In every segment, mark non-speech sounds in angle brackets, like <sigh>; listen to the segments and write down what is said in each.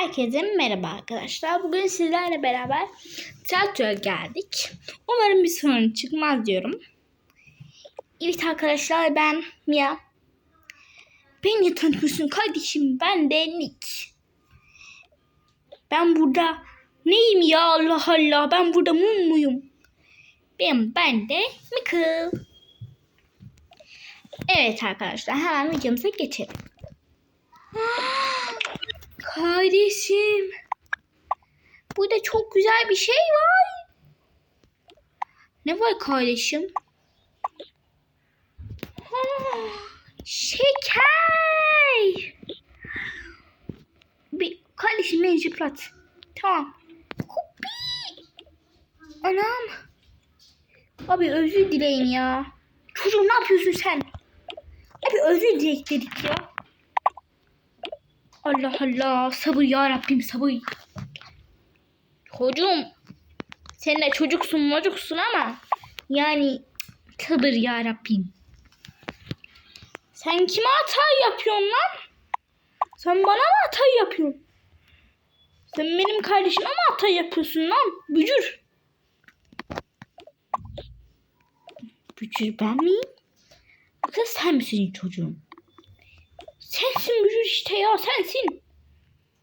Herkese merhaba arkadaşlar. Bugün sizlerle beraber tiyatroya geldik. Umarım bir sorun çıkmaz diyorum. Evet arkadaşlar ben Mia. Beni tanıyorsun kardeşim. Ben de Nick. Ben burada neyim ya Allah Allah. Ben burada mum muyum? Ben, ben de Michael. Evet arkadaşlar hemen videomuza geçelim. Kardeşim. Burada çok güzel bir şey var. Ne var kardeşim? Ha, şeker. Bir kardeşim beni zıplat. Tamam. Kupi. Anam. Abi özür dileyin ya. Çocuğum ne yapıyorsun sen? Abi özür dilek dedik ya. Allah Allah sabır ya Rabbim sabır. Çocuğum sen de çocuksun mocuksun ama yani sabır ya Rabbim. Sen kime hata yapıyorsun lan? Sen bana mı hata yapıyorsun? Sen benim kardeşime mi hata yapıyorsun lan? Bücür. Bücür ben miyim? Yoksa sen misin çocuğum? Sensin bücür işte ya sensin.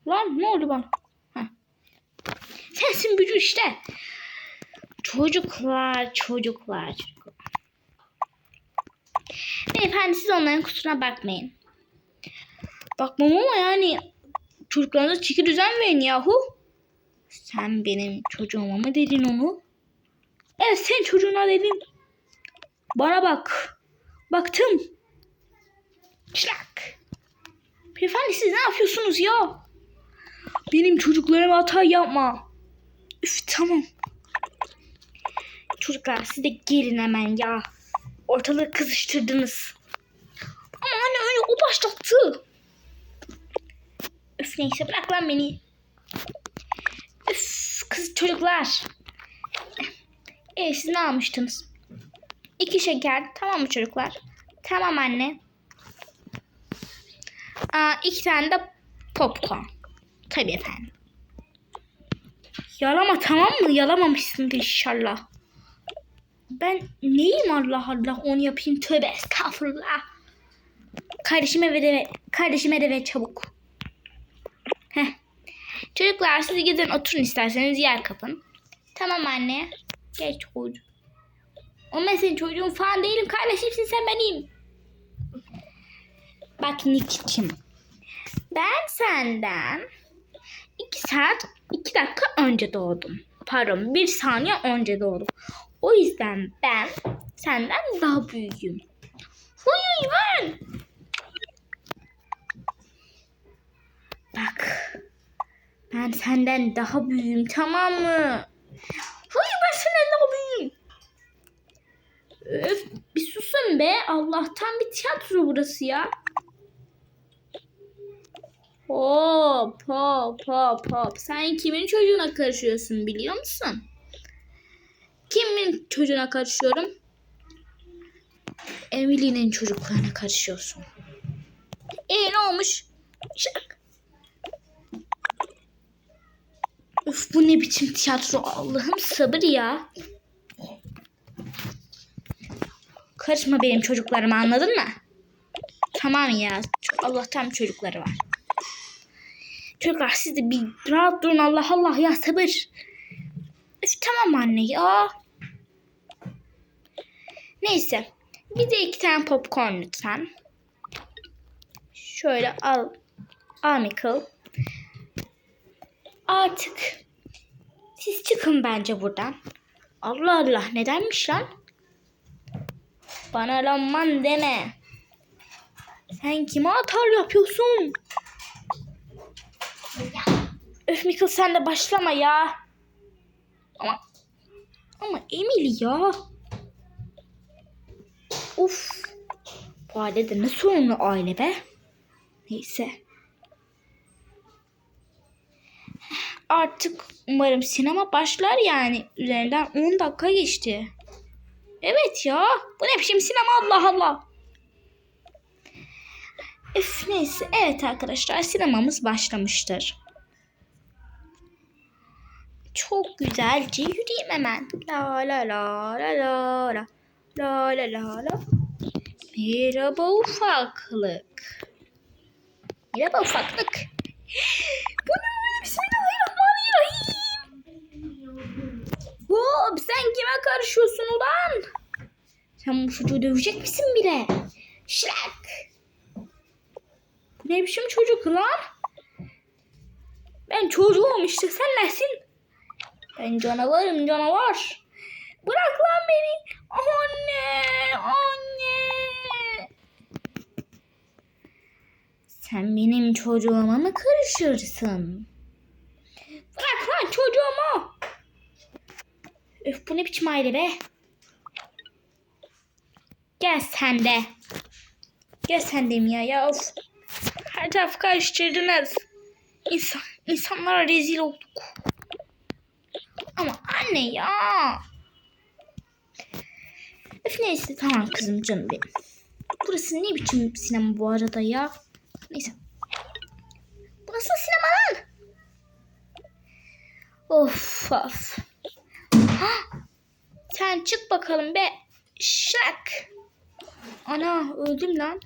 Lan ne oldu bana? Heh. Sensin bücür işte. Çocuklar, çocuklar, çocuklar. Beyefendi siz onların kusuruna bakmayın. Bakmam ama yani çocuklarınıza çeki düzen verin yahu. Sen benim çocuğuma mı dedin onu? Evet sen çocuğuna dedim. Bana bak. Baktım. Şlak. Beyefendi siz ne yapıyorsunuz ya? Benim çocuklarıma hata yapma. Üf tamam. Çocuklar siz de gelin hemen ya. Ortalığı kızıştırdınız. Ama anne öyle o başlattı. Üf neyse bırak lan beni. Üf kız çocuklar. Evet siz ne almıştınız? İki şeker tamam mı çocuklar? Tamam anne. Aa, iki tane. Tabii efendim. Yalama tamam mı? Yalamamışsın inşallah. Ben neyim Allah Allah onu yapayım tövbe estağfurullah. Kardeşime ve de kardeşime de çabuk. Heh. Çocuklar siz gidin oturun isterseniz yer kapın. Tamam anne. Geç çocuğum. O ben senin çocuğun falan değilim. Kardeşimsin sen benim. Bak Nick'cim. Ben senden iki saat iki dakika önce doğdum. Pardon bir saniye önce doğdum. O yüzden ben senden daha büyüğüm. Huyuy ben. Bak. Ben senden daha büyüğüm tamam mı? Hayır ben senden daha büyüğüm. Öf, bir susun be. Allah'tan bir tiyatro burası ya. Hop hop hop hop. Sen kimin çocuğuna karışıyorsun biliyor musun? Kimin çocuğuna karışıyorum? Emily'nin çocuklarına karışıyorsun. E ne olmuş? Şak. Üf bu ne biçim tiyatro Allah'ım sabır ya. Karışma benim çocuklarıma anladın mı? Tamam ya. Allah'tan çocukları var. Çocuklar siz de bir rahat durun Allah Allah ya sabır. Üf, tamam anne ya. Neyse. Bize iki tane popcorn lütfen. Şöyle al. Al Michael. Artık siz çıkın bence buradan. Allah Allah nedenmiş lan? Bana lanman deme. Sen kime atar yapıyorsun? Öf Michael sen de başlama ya. Ama ama Emily ya. Of. Bu aile de ne sorunlu aile be. Neyse. Artık umarım sinema başlar yani. Üzerinden 10 dakika geçti. Evet ya. Bu ne biçim sinema Allah Allah. Üf neyse. Evet arkadaşlar sinemamız başlamıştır. Çok güzelce yürüyeyim hemen. La la la la la la. La la la la. Merhaba ufaklık. Merhaba ufaklık. Bu ne böyle? Bismillahirrahmanirrahim. Hop sen kime karışıyorsun ulan? Sen bu çocuğu dövecek misin bile? Şirak. Bu ne biçim çocuk lan? Ben çocuğum işte sen nesin? Ben canavarım canavar. Bırak lan beni. Anne, anne. Sen benim çocuğuma mı karışırsın? Bırak lan çocuğumu. Öf bu ne biçim aile be. Gel sen de. Gel sen de mi ya? Her tarafı karıştırdınız. İnsan, insanlara rezil olduk. Ama anne ya. Öf neyse tamam kızım canım benim. Burası ne biçim sinema bu arada ya? Neyse. Bu nasıl sinema lan? Of of. Ha! Sen çık bakalım be. Şak. Ana öldüm lan.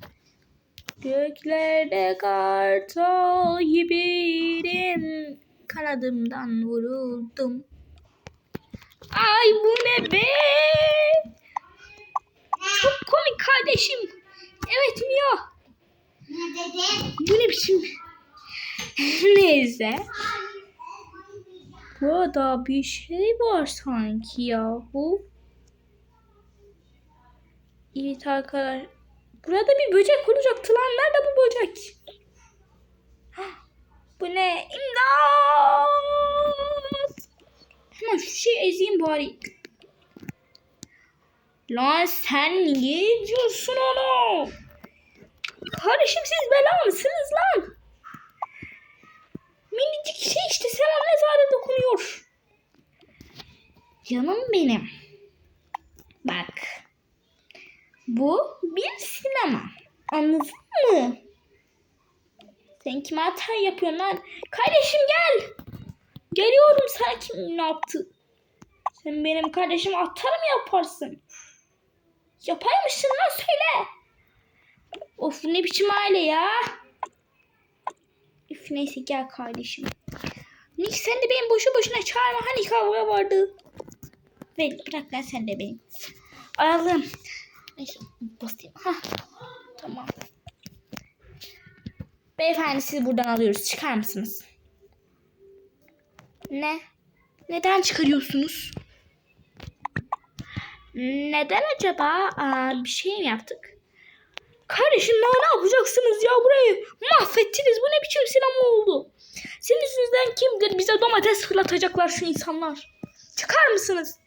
Göklerde kartal gibiydim. Kanadımdan vuruldum. Ay bu ne be? Çok komik kardeşim. Evet dedi? Bu ne biçim? <laughs> Neyse. Burada bir şey var sanki yahu. Evet arkadaşlar. Burada bir böcek olacaktı lan. Nerede bu böcek? <gasps> Bu ne? İmdat! Hemen şu şeyi ezeyim bari. Lan sen niye eziyorsun onu? Kardeşim siz bela mısınız lan? Minicik şey işte sen ona zaten dokunuyor. Canım benim. Bak. Bu bir sinema. Anladın mı? Sen kime hata yapıyorsun lan? Kardeşim gel. Geliyorum sana kim ne yaptı? Sen benim kardeşime atar mı yaparsın? Yapaymışsın lan söyle. Of ne biçim aile ya. Üf neyse gel kardeşim. Nick sen de benim boşu boşuna çağırma. Hani kavga vardı. Ver bırak lan sen de beni. Ayalım. Neyse basayım. Hah. Tamam. Beyefendi sizi buradan alıyoruz. Çıkar mısınız? Ne? Neden çıkarıyorsunuz? Neden acaba? Aa, bir şey mi yaptık? Kardeşim daha ne yapacaksınız ya burayı? Mahvettiniz. Bu ne biçim sinema oldu? Senin yüzünden kim bize domates fırlatacaklar şu insanlar? Çıkar mısınız?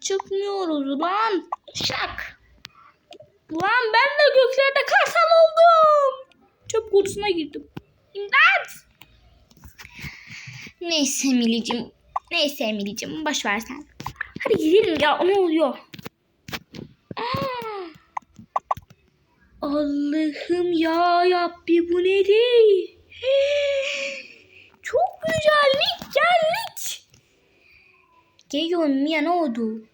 Çıkmıyoruz lan. Şak. Lan ben de göklerde kartal oldum. Çöp kutusuna girdim. İmdat. Neyse Emilicim. Neyse Emilicim. Boş ver sen. Hadi gidelim ya. Ne oluyor? Allah'ım ya Rabbi bu nedir? <gasps> Çok güzellik geldik. Geliyorum Mia ne oldu?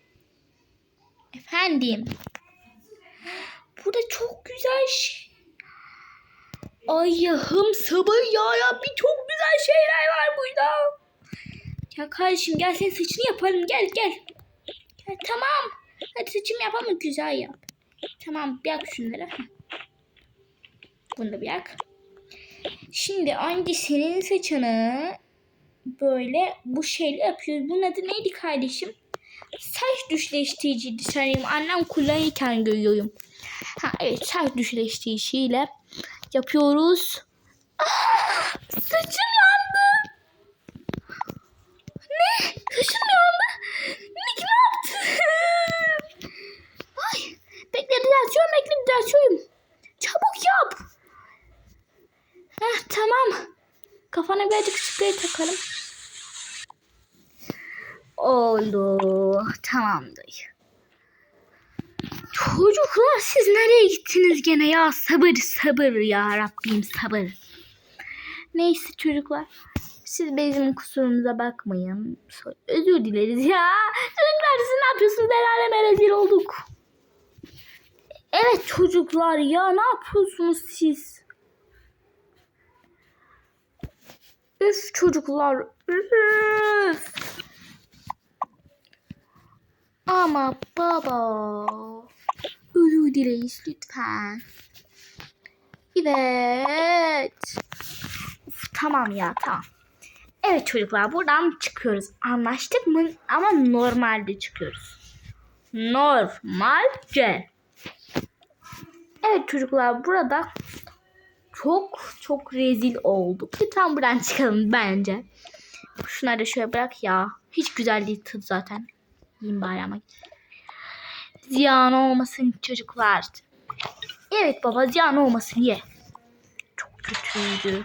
Efendim. Burada çok güzel şey. Allah'ım sabır ya Rabbi çok güzel şeyler var burada. Ya kardeşim gel senin saçını yapalım gel gel. Gel tamam. Hadi saçımı yapalım güzel yap. Tamam yak şunları. Bunu da bir yak. Şimdi önce senin saçını böyle bu şeyle yapıyoruz. Bunun adı neydi kardeşim? Saç düşleştiriciydi sanırım. Annem kullanırken görüyorum. Ha evet saç düşleştiriciyle yapıyoruz. Ah, saçım yandı. Ne? Saçım yandı. Nick ne yaptı? Ay, bekle düzeltiyorum bekle düzeltiyorum. Çabuk yap. Heh, tamam. Kafana birazcık sprey takalım. Oldu. Tamamdır. Çocuklar siz nereye gittiniz gene ya? Sabır sabır ya Rabbim sabır. Neyse çocuklar. Siz bizim kusurumuza bakmayın. Özür dileriz ya. Çocuklar siz ne yapıyorsunuz? El aleme olduk. Evet çocuklar ya ne yapıyorsunuz siz? Üf çocuklar. Üf. Ama baba. Özür dileyiz lütfen. Evet. Uf, tamam ya tamam. Evet çocuklar buradan çıkıyoruz. Anlaştık mı? Ama normalde çıkıyoruz. Normalce. Evet çocuklar burada çok çok rezil olduk. Lütfen buradan çıkalım bence. Şunları da şöyle bırak ya. Hiç güzel değil tadı zaten. Yiyeyim bari ama. Ziyan olmasın çocuklar. Evet baba ziyan olmasın ye. Çok kötüydü.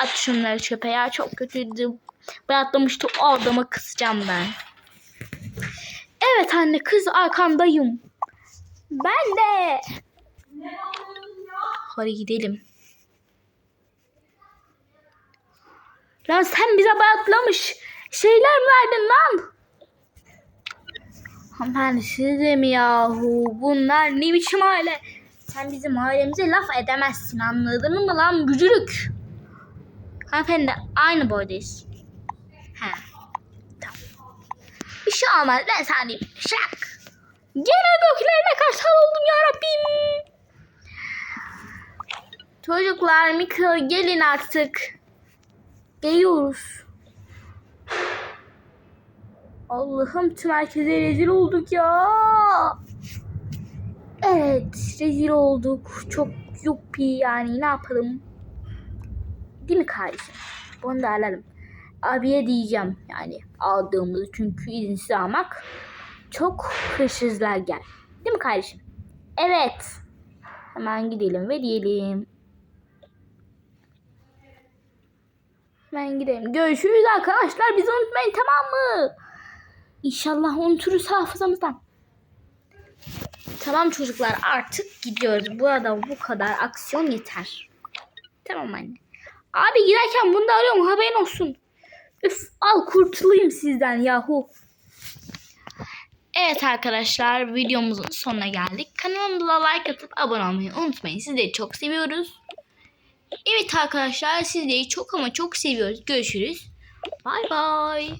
At şunları çöpe ya çok kötüydü. Bayatlamıştı o adama kısacağım ben. Evet anne kız arkandayım. Ben de. Hadi gidelim. Lan sen bize bayatlamış şeyler mi verdin lan? Hanımefendi siz de mi yahu? Bunlar ne biçim aile? Sen bizim ailemize laf edemezsin anladın mı lan bücürük? Hanımefendi aynı boydayız. He. Tamam. Bir şey olmaz ben sana. Şak. Gene göklerine kaçsal oldum ya Rabbim. Çocuklar Mika gelin artık. Geliyoruz. Allah'ım tüm herkese rezil olduk ya. Evet rezil olduk. Çok yuppi yani ne yapalım. Değil mi kardeşim? Bunu da alalım. Abiye diyeceğim yani aldığımızı çünkü izinsiz almak çok hırsızlar gel. Değil mi kardeşim? Evet. Hemen gidelim ve diyelim. Hemen gidelim. Görüşürüz arkadaşlar. Bizi unutmayın tamam mı? İnşallah unuturuz hafızamızdan. Tamam çocuklar artık gidiyoruz. Bu arada bu kadar aksiyon yeter. Tamam anne. Abi giderken bunu da arıyorum haberin olsun. Üf al kurtulayım sizden yahu. Evet arkadaşlar videomuzun sonuna geldik. Kanalımıza like atıp abone olmayı unutmayın. Sizleri çok seviyoruz. Evet arkadaşlar sizleri çok ama çok seviyoruz. Görüşürüz. Bay bay.